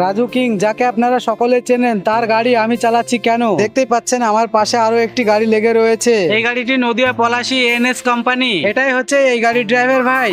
Raju king যাকে আপনারা সকলে চেনেন তার গাড়ি আমি চালাচ্ছি কেন? দেখতেই পাচ্ছেন আমার পাশে আরও একটি গাড়ি লেগে রয়েছে। এই গাড়িটি নদিয়া পলাশি এনএস কোম্পানি এটাই হচ্ছে এই গাড়ির ড্রাইভার ভাই।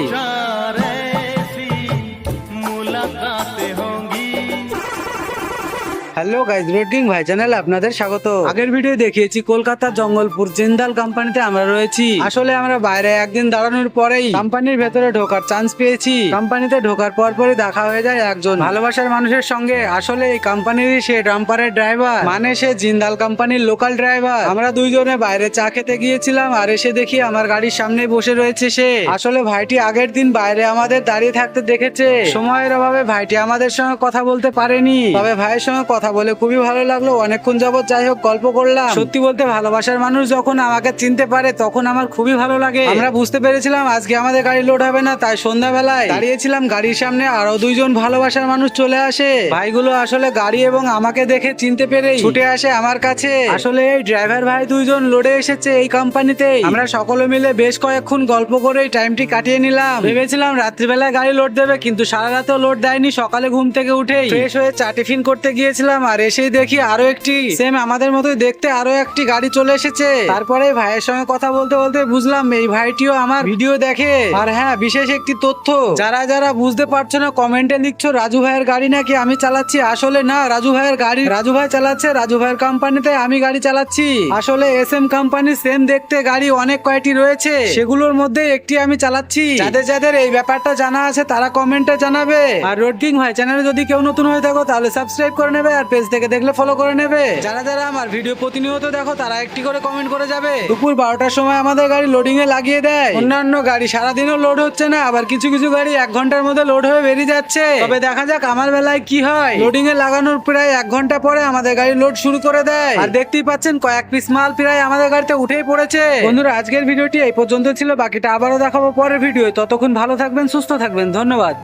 হ্যালো গাইজ রোডিং ভাই চ্যানেলে আপনাদের স্বাগত। আগের ভিডিও দেখিয়েছি কলকাতার জঙ্গলপুর জিন্দাল কোম্পানিতে আমরা রয়েছি। আসলে আমরা বাইরে একদিন দাঁড়ানোর পরেই কোম্পানির ভেতরে ঢোকার চান্স পেয়েছি। কোম্পানিতে ঢোকার পর পরই দেখা হয়ে যায় একজন ভালোবাসার মানুষের সঙ্গে। আসলে এই কোম্পানিরই সে ডাম্পারের ড্রাইভার মানে সে জিন্দাল কোম্পানির লোকাল ড্রাইভার আমরা দুইজনে বাইরে চা খেতে গিয়েছিলাম আর এসে দেখি আমার গাড়ির সামনে বসে রয়েছে সে। আসলে ভাইটি আগের দিন বাইরে আমাদের দাঁড়িয়ে থাকতে দেখেছে। সময়ের অভাবে ভাইটি আমাদের সঙ্গে কথা বলতে পারেনি। তবে ভাইয়ের সঙ্গে কথা বলে খুবই ভালো লাগল। অনেকক্ষণ যাবত যাই হোক গল্প করলাম। সত্যি বলতে ভালোবাসার মানুষ যখন আমাকে চিনতে পারে তখন আমার খুবই ভালো লাগে। আমরা বুঝতে পেরেছিলাম আজকে আমাদের গাড়ি লোড হবে না তাই সন্ধ্যাবেলায় দাঁড়িয়েছিলাম গাড়ির সামনে আরও দুইজন ভালোবাসার মানুষ চলে আসে। ভাইগুলো আসলে গাড়ি এবং আমাকে দেখে চিনতে পেরে ছুটে আসে আমার কাছে। আসলে এই ড্রাইভার ভাই দুইজন লোডে এসেছে এই কোম্পানিতে আমরা সকলে মিলে বেশ কয়েকক্ষণ গল্প করে এই টাইমটি কাটিয়ে নিলাম। ভেবেছিলাম রাত্রিবেলায় গাড়ি লোড দেবে কিন্তু সারা রাতেও লোড দেয়নি সকালে ঘুম থেকে উঠেই। ফ্রেশ হয়ে চা টিফিন করতে গিয়েছিলাম। আর এসেই দেখি আরও একটি। সেম আমাদের মতোই দেখতে আরও একটি গাড়ি চলে এসেছে। তারপরে ভাইয়ের সঙ্গে কথা বলতে বলতে বুঝলাম, এই ভাইটিও আমার ভিডিও দেখে। আর হ্যাঁ বিশেষ একটি তথ্য, যারা যারা বুঝতে পারছ না কমেন্টে লিখছো, রাজু ভাইয়ের গাড়ি নাকি আমি চালাচ্ছি? আসলে না, রাজু ভাইয়ের গাড়ি, রাজু ভাই চালাচ্ছে, রাজু ভাইয়ের কোম্পানিতে আমি গাড়ি চালাচ্ছি। আসলে এস এম কোম্পানি সেম দেখতে গাড়ি অনেক কয়টি রয়েছে, সেগুলোর মধ্যে একটি আমি চালাচ্ছি। যাদের যাদের এই ব্যাপারটা জানা আছে, তারা কমেন্টে জানাবে। আর রোড কিং ভাই চ্যানেলে যদি কেউ নতুন হয়ে থাকো, তাহলে সাবস্ক্রাইব করে নেবে। আর পেজ থেকে দেখলে ফলো করে নেবে। যারা যারা আমার ভিডিও প্রতিনিয়ত দেখো তারা একটি করে কমেন্ট করে যাবে। দুপুর বারোটার সময় আমাদের গাড়ি লোডিং এ লাগিয়ে দেয়। অন্যান্য গাড়ি সারাদিনও লোড হচ্ছে না আবার কিছু কিছু গাড়ি এক ঘণ্টার মধ্যে লোড হয়ে বেরিয়ে যাচ্ছে। তবে দেখা যাক আমার বেলায় কি হয়। লোডিং এ লাগানোর প্রায় এক ঘণ্টা পরে আমাদের গাড়ি লোড শুরু করে দেয়। আর দেখতেই পাচ্ছেন কয়েক পিস মাল প্রায় আমাদের গাড়িতে উঠেই পড়েছে। বন্ধুরা আজকের ভিডিওটি এই পর্যন্ত ছিল বাকিটা আবারও দেখাবো পরের ভিডিও ততক্ষণ ভালো থাকবেন সুস্থ থাকবেন। ধন্যবাদ।